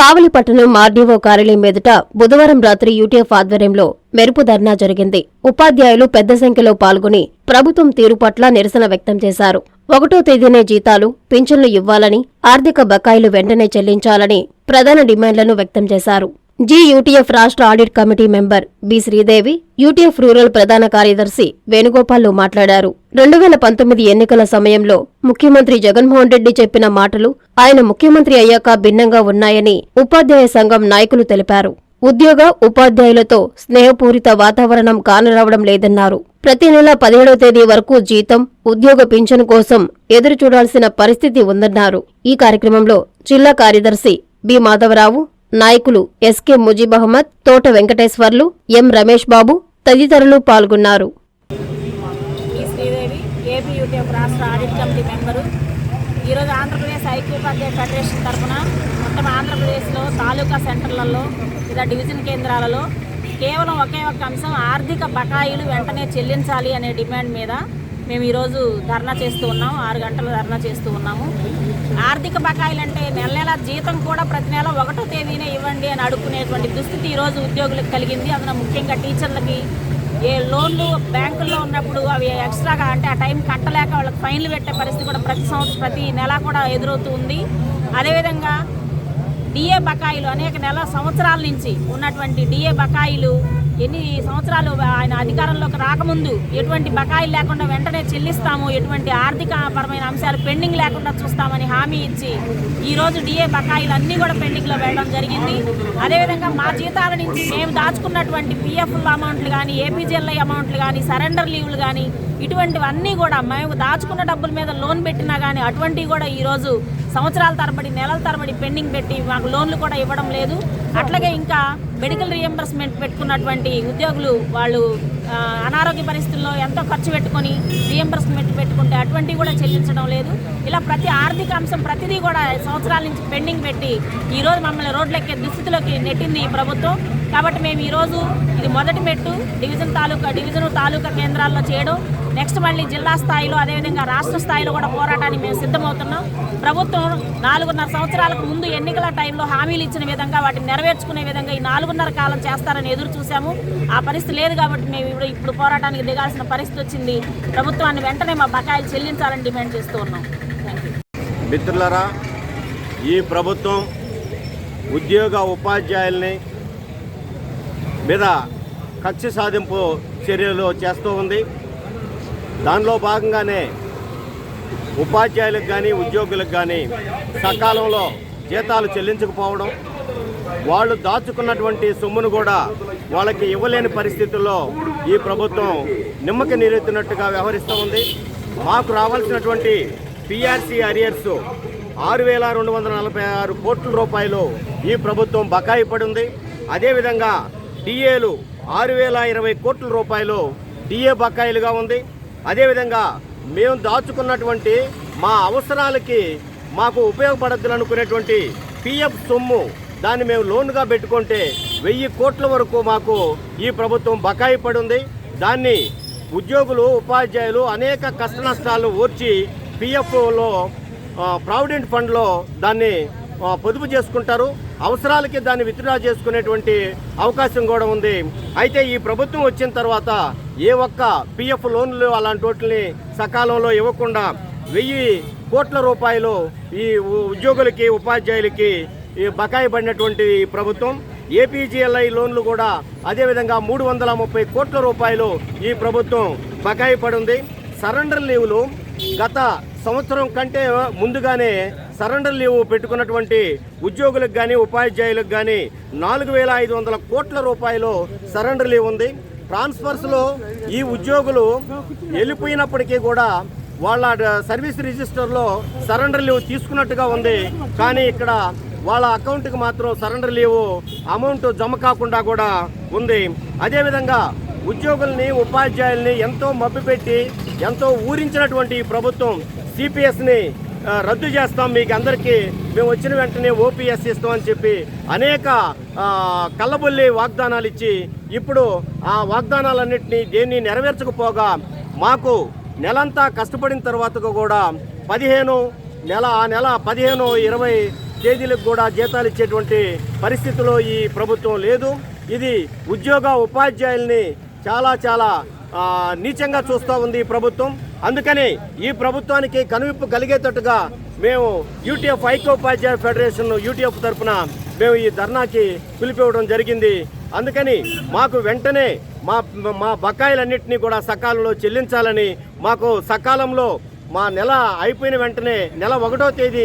కావలిపట్టణం RDO కార్యాలయం ఎదుట బుధవారం రాత్రి యూటీఎఫ్ ఆధ్వర్యంలో మెరుపు ధర్నా జరిగింది. ఉపాధ్యాయులు పెద్ద సంఖ్యలో పాల్గొని ప్రభుత్వం తీరు పట్ల నిరసన వ్యక్తం చేశారు. ఒకటో తేదీనే జీతాలు పింఛన్లు ఇవ్వాలని ఆర్థిక బకాయిలు వెంటనే చెల్లించాలని ప్రధాన డిమాండ్లను వ్యక్తం చేశారు. జీయూటీఎఫ్ రాష్ట్ర audit committee member B Sridevi UTF rural ప్రధాన కార్యదర్శి వేణుగోపాల్లు మాట్లాడారు. రెండు వేల పంతొమ్మిది ఎన్నికల సమయంలో ముఖ్యమంత్రి జగన్మోహన్ రెడ్డి చెప్పిన మాటలు ఆయన ముఖ్యమంత్రి అయ్యాక భిన్నంగా ఉన్నాయని ఉపాధ్యాయ సంఘం నాయకులు తెలిపారు. ఉద్యోగ ఉపాధ్యాయులతో స్నేహపూరిత వాతావరణం కానరావడం లేదన్నారు. ప్రతి నెల పదిహేడవ తేదీ వరకు జీతం ఉద్యోగ పింఛను కోసం ఎదురు చూడాల్సిన పరిస్థితి ఉందన్నారు. ఈ కార్యక్రమంలో జిల్లా కార్యదర్శి బి మాధవరావు నాయకులు ఎస్కే ముజీబ్ అహ్మద్ తోట వెంకటేశ్వర్లు ఎం రమేష్ బాబు తదితరులు పాల్గొన్నారు. ఈ శ్రీదేవి రాష్ట్ర ఈరోజు ఆంధ్రప్రదేశ్ ఐక్యోపాధ్యాయ ఫెడరేషన్ తరఫున మొత్తం ఆంధ్రప్రదేశ్లో తాలూకా సెంటర్లలో లేదా డివిజన్ కేంద్రాలలో కేవలం ఒకే ఒక్క అంశం ఆర్థిక బకాయిలు వెంటనే చెల్లించాలి అనే డిమాండ్ మీద మేము ఈరోజు ధర్నా చేస్తూ ఉన్నాం. ఆరు గంటలు ధర్నా చేస్తూ ఉన్నాము. ఆర్థిక బకాయిలు అంటే నెల నెల జీతం కూడా ప్రతి నెల ఒకటో తేదీనే ఇవ్వండి అని అడుక్కునేటువంటి దుస్థితి ఈరోజు ఉద్యోగులకు కలిగింది. అందులో ముఖ్యంగా టీచర్లకి ఏ లోన్లు బ్యాంకుల్లో ఉన్నప్పుడు అవి ఎక్స్ట్రాగా అంటే ఆ టైం కట్టలేక వాళ్ళకి ఫైన్లు పెట్టే పరిస్థితి కూడా ప్రతి సంవత్సరం ప్రతి నెల కూడా ఎదురవుతూ ఉంది. అదేవిధంగా డిఏ బకాయిలు అనేక నెల సంవత్సరాల నుంచి ఉన్నటువంటి డిఏ బకాయిలు ఎన్ని సంవత్సరాలు ఆయన అధికారంలోకి రాకముందు ఎటువంటి బకాయిలు లేకుండా వెంటనే చెల్లిస్తాము ఎటువంటి ఆర్థిక పరమైన అంశాలు పెండింగ్ లేకుండా చూస్తామని హామీ ఇచ్చి ఈ రోజు డిఏ బకాయిలు అన్నీ కూడా పెండింగ్లో వేయడం జరిగింది. అదేవిధంగా మా జీతాల నుంచి మేము దాచుకున్నటువంటి పిఎఫ్ అమౌంట్లు కానీ ఏపీజీఎల్ఐ అమౌంట్లు కానీ సరెండర్ లీవ్లు కానీ ఇటువంటివన్నీ కూడా మేము దాచుకున్న డబ్బుల మీద లోన్ పెట్టినా కానీ అటువంటివి కూడా ఈరోజు సంవత్సరాల తరబడి నెలల తరబడి పెండింగ్ పెట్టి మాకు లోన్లు కూడా ఇవ్వడం లేదు. అట్లాగే ఇంకా మెడికల్ రియంబర్స్మెంట్ పెట్టుకున్నటువంటి ఉద్యోగులు వాళ్ళు అనారోగ్య పరిస్థితుల్లో ఎంతో ఖర్చు పెట్టుకొని రియంబర్స్మెంట్ పెట్టుకుంటే అటువంటివి కూడా చెల్లించడం లేదు. ఇలా ప్రతి ఆర్థిక అంశం ప్రతిదీ కూడా సంవత్సరాల నుంచి పెండింగ్ పెట్టి ఈరోజు మమ్మల్ని రోడ్లెక్కే దుస్థితిలోకి నెట్టింది ఈ ప్రభుత్వం. కాబట్టి మేము ఈరోజు ఇది మొదటి మెట్టు డివిజన్ తాలూకా డివిజన్ తాలూకా కేంద్రాల్లో చేయడం. నెక్స్ట్ మళ్ళీ జిల్లా స్థాయిలో అదేవిధంగా రాష్ట్ర స్థాయిలో కూడా పోరాటానికి మేము సిద్ధమవుతున్నాం. ప్రభుత్వం నాలుగున్నర సంవత్సరాలకు ముందు ఎన్నికల టైంలో హామీలు ఇచ్చిన విధంగా వాటిని నెరవేర్చుకునే విధంగా ఈ నాలుగున్నర కాలం చేస్తారని ఎదురు చూసాము ఆ పరిస్థితి లేదు కాబట్టి మేము ఇప్పుడు ఇప్పుడు పోరాటానికి దిగాల్సిన పరిస్థితి వచ్చింది. ప్రభుత్వాన్ని వెంటనే మా బకాయిలు చెల్లించాలని డిమాండ్ చేస్తూ ఉన్నాం. మిత్రులరా ఈ ప్రభుత్వం ఉద్యోగ ఉపాధ్యాయుల్ని మీద కక్ష సాధింపు చర్యలు చేస్తూ ఉంది. దానిలో భాగంగానే ఉపాధ్యాయులకు కానీ ఉద్యోగులకు కానీ సకాలంలో జీతాలు చెల్లించకపోవడం వాళ్ళు దాచుకున్నటువంటి సొమ్మును కూడా వాళ్ళకి ఇవ్వలేని పరిస్థితుల్లో ఈ ప్రభుత్వం నిమ్మక నీరెత్తినట్టుగా వ్యవహరిస్తూ ఉంది. మాకు రావాల్సినటువంటి పిఆర్సీ అరియర్స్ ఆరు వేల రెండు వందల నలభై ఆరు కోట్ల రూపాయలు ఈ ప్రభుత్వం బకాయి పడింది అదేవిధంగా డిఏలు ఆరు వేల ఇరవై కోట్ల రూపాయలు డిఏ బకాయిలుగా ఉంది. అదేవిధంగా మేము దాచుకున్నటువంటి మా అవసరాలకి మాకు ఉపయోగపడద్దు అనుకునేటువంటి పిఎఫ్ సొమ్ము దాన్ని మేము లోన్గా పెట్టుకుంటే వెయ్యి కోట్ల వరకు మాకు ఈ ప్రభుత్వం బకాయి పడింది. దాన్ని ఉద్యోగులు ఉపాధ్యాయులు అనేక కష్ట నష్టాలు ఓర్చి పిఎఫ్లో ప్రావిడెంట్ ఫండ్లో దాన్ని పొదుపు చేసుకుంటారు. అవసరాలకి దాన్ని విత్డ్రా చేసుకునేటువంటి అవకాశం కూడా ఉంది. అయితే ఈ ప్రభుత్వం వచ్చిన తర్వాత ఏ ఒక్క పిఎఫ్ లోన్లు అలాంటి వాటిని సకాలంలో ఇవ్వకుండా వెయ్యి కోట్ల రూపాయలు ఈ ఉద్యోగులకి ఉపాధ్యాయులకి బకాయి పడినటువంటి ప్రభుత్వం ఏపీజీఎల్ఐ లోన్లు కూడా అదేవిధంగా మూడు వందల ముప్పై కోట్ల రూపాయలు ఈ ప్రభుత్వం బకాయి పడింది. సరెండర్ లీవులు గత సంవత్సరం కంటే ముందుగానే సరెండర్ లీవ్ పెట్టుకున్నటువంటి ఉద్యోగులకు కానీ ఉపాధ్యాయులకు కానీ నాలుగు వేల ఐదు వందల కోట్ల రూపాయలు సరెండర్ లీవ్ ఉంది. ట్రాన్స్ఫర్స్లో ఈ ఉద్యోగులు వెళ్ళిపోయినప్పటికీ కూడా వాళ్ళ సర్వీస్ రిజిస్టర్లో సరెండర్ లీవ్ తీసుకున్నట్టుగా ఉంది. కానీ ఇక్కడ వాళ్ళ అకౌంట్కి మాత్రం సరెండర్ లీవ్ అమౌంట్ జమ కాకుండా కూడా ఉంది. అదేవిధంగా ఉద్యోగుల్ని ఉపాధ్యాయుల్ని ఎంతో మభ్యపెట్టి ఎంతో ఊరించినటువంటి ప్రభుత్వం సిపిఎస్ని రద్దు చేస్తాం మీకు అందరికీ మేము వచ్చిన వెంటనే ఓపీఎస్ ఇస్తామని చెప్పి అనేక కళ్ళబొల్లి వాగ్దానాలు ఇచ్చి ఇప్పుడు ఆ వాగ్దానాలన్నింటినీ దేన్ని నెరవేర్చకపోగా మాకు నెలంతా కష్టపడిన తర్వాత కూడా పదిహేను నెల ఆ నెల పదిహేను ఇరవై తేదీలకు కూడా జీతాలు ఇచ్చేటువంటి పరిస్థితిలో ఈ ప్రభుత్వం లేదు. ఇది ఉద్యోగ ఉపాధ్యాయుల్ని చాలా చాలా నీచంగా చూస్తూ ఉంది ఈ ప్రభుత్వం. అందుకని ఈ ప్రభుత్వానికి కనువిప్పు కలిగేటట్టుగా మేము యూటీఎఫ్ ఐక్యోపాధ్యాయ ఫెడరేషన్ యూటీఎఫ్ తరఫున మేము ఈ ధర్నాకి పిలిపివ్వడం జరిగింది. అందుకని మాకు వెంటనే మా మా బకాయిలన్నింటినీ కూడా సకాలంలో చెల్లించాలని మాకు సకాలంలో మా నెల అయిపోయిన వెంటనే నెల ఒకటో తేదీ